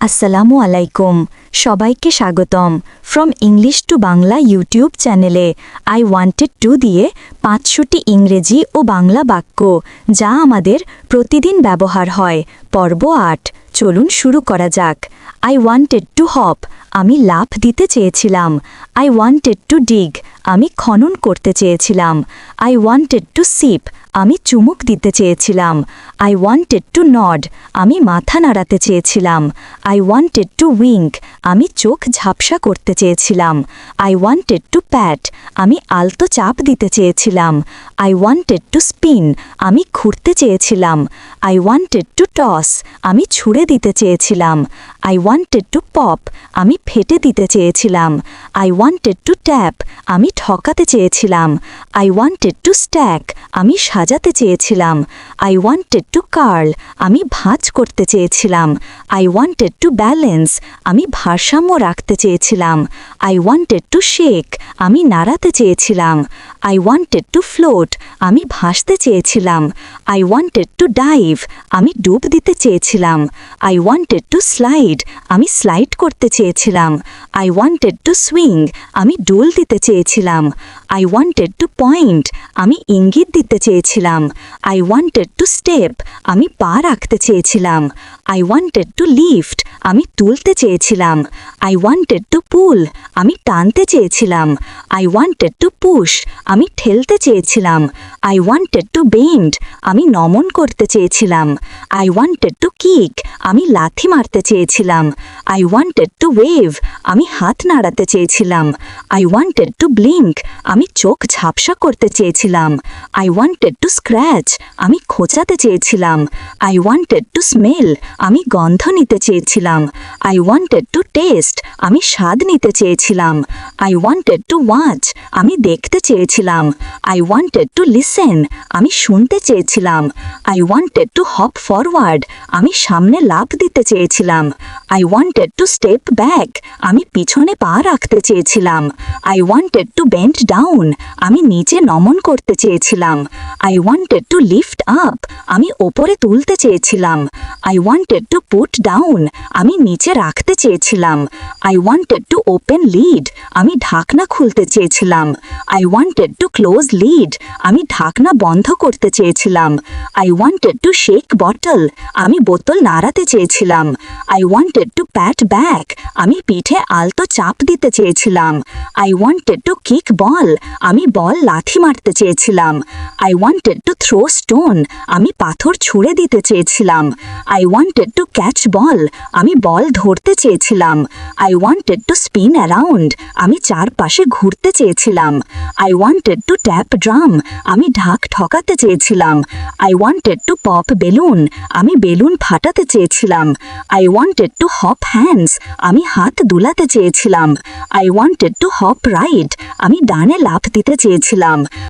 আসসালামু আলাইকুম। সবাইকে স্বাগতম from English to Bangla YouTube চ্যানেলে আই ওয়ান্টেড টু দিয়ে পাঁচশোটি ইংরেজি ও বাংলা বাক্য, যা আমাদের প্রতিদিন ব্যবহার হয়। পর্ব আট, চলুন শুরু করা যাক। আই ওয়ান্টেড টু হপ আমি লাফ দিতে চেয়েছিলাম। আই ওয়ান্টেড টু ডিগ আমি খনন করতে চেয়েছিলাম। আই ওয়ান্টেড টু সিপ আমি চুমুক দিতে চেয়েছিলাম। আই ওয়ান্টেড টু নড আমি মাথা নাড়াতে চেয়েছিলাম। আই ওয়ান্টেড টু উইঙ্ক আমি চোখ ঝাপসা করতে চেয়েছিলাম। আই ওয়ান্টেড টু প্যাট আমি আলতো চাপ দিতে চেয়েছিলাম। আই ওয়ান্টেড টু স্পিন আমি ঘুরতে চেয়েছিলাম। আই ওয়ান্টেড টু টস আমি ছুঁড়ে দিতে চেয়েছিলাম। আই ওয়ান্টেড টু পপ আমি ফেটে দিতে চেয়েছিলাম। আই ওয়ান্টেড টু ট্যাপ আমি ঠকাতে চেয়েছিলাম। আই ওয়ান্টেড টু স্ট্যাক আমি সাজাতে চেয়েছিলাম। আই ওয়ান্টেড টু কার্ল আমি ভাঁজ করতে চেয়েছিলাম। আই ওয়ান্টেড টু ব্যালেন্স আমি ভারসাম্য রাখতে চেয়েছিলাম। আই ওয়ান্টেড টু শেক আমি নাড়াতে চেয়েছিলাম। আই ওয়ান্টেড টু ফ্লোট আমি ভাসতে চেয়েছিলাম। আই ওয়ান্টেড টু ডাইভ আমি ডুব দিতে চেয়েছিলাম। আই ওয়ান্টেড টু স্লাইড আমি স্লাইড করতে চেয়েছিলাম। আই ওয়ান্টেড টু সুইং আমি ডোল দিতে চেয়েছিলাম। আই ওয়ান্টেড টু পয়েন্ট আমি ইঙ্গিত দিতে চেয়েছিলাম। আই ওয়ান্টেড টু স্টেপ আমি পা রাখতে চেয়েছিলাম। আই ওয়ান্টেড টু লিফট আমি তুলতে চেয়েছিলাম। আই ওয়ান্টেড টু পুল আমি টানতে চেয়েছিলাম। আই ওয়ান্টেড টু পুশ আমি ঠেলতে চেয়েছিলাম। আই ওয়ান্টেড টু বেন্ড আমি নমন করতে চেয়েছিলাম। আই ওয়ান্টেড টু কিক আমি লাথি মারতে চেয়েছিলাম। আই ওয়ান্টেড টু ওয়েভ আমি হাত নাড়াতে চেয়েছিলাম। আই ওয়ান্টেড টু ব্লিঙ্ক আমি চোখ ঝাপসা করতে চেয়েছিলাম। আই ওয়ান্টেড টু স্ক্র্যাচ আমি খোঁচাতে চেয়েছিলাম। আই ওয়ান্টেড টু স্মেল আমি গন্ধ নিতে চেয়েছিলাম। আই ওয়ান্টেড টু টেস্ট আমি স্বাদ নিতে চেয়েছিলাম। আই ওয়ান্টেড টু ওয়াচ আমি দেখতে চেয়েছিলাম। আই ওয়ান্টেড টু লিসেন আমি শুনতে চেয়েছিলাম। I wanted to hop forward আমি সামনে লাভ দিতে চেয়েছিলাম। I wanted to step back আমি পিছনে পা রাখতে চেয়েছিলাম। I wanted to bend down আমি নিচে নমন করতে চেয়েছিলাম। I wanted to lift up আমি ওপরে তুলতে চেয়েছিলাম। I wanted to put down আমি নিচে রাখতে চেয়েছিলাম। I wanted to open lid আমি ঢাকনা খুলতে চেয়েছিলাম। I wanted to close lid আমি ঢাকনা বন্ধ করতে চেয়েছিলাম। I wanted to shake bottle আমি বোতল নাড়াতে চেয়েছিলাম। I wanted to pat back আমি পিঠে আলতো চাপ দিতে চেয়েছিলাম। I wanted to kick ball আমি বল লাথি মারতে চেয়েছিলাম। I wanted to throw stone আমি পাথর ছুঁড়ে দিতে চেয়েছিলাম। I wanted to catch ball আমি বল ধরতে চেয়েছিলাম। I wanted to spin around আমি চারপাশে ঘুরতে চেয়েছিলাম। I wanted to tap drum আমি ঢাক ঠকাতে চেয়েছিলাম। I wanted to pop balloon আমি বেলুন ফাটাতে চেয়েছিলাম। I wanted to hop hands আমি হাত দুলাতে চেয়েছিলাম। I wanted to hop right আমি ডানে লাফ দিতে চেয়েছিলাম।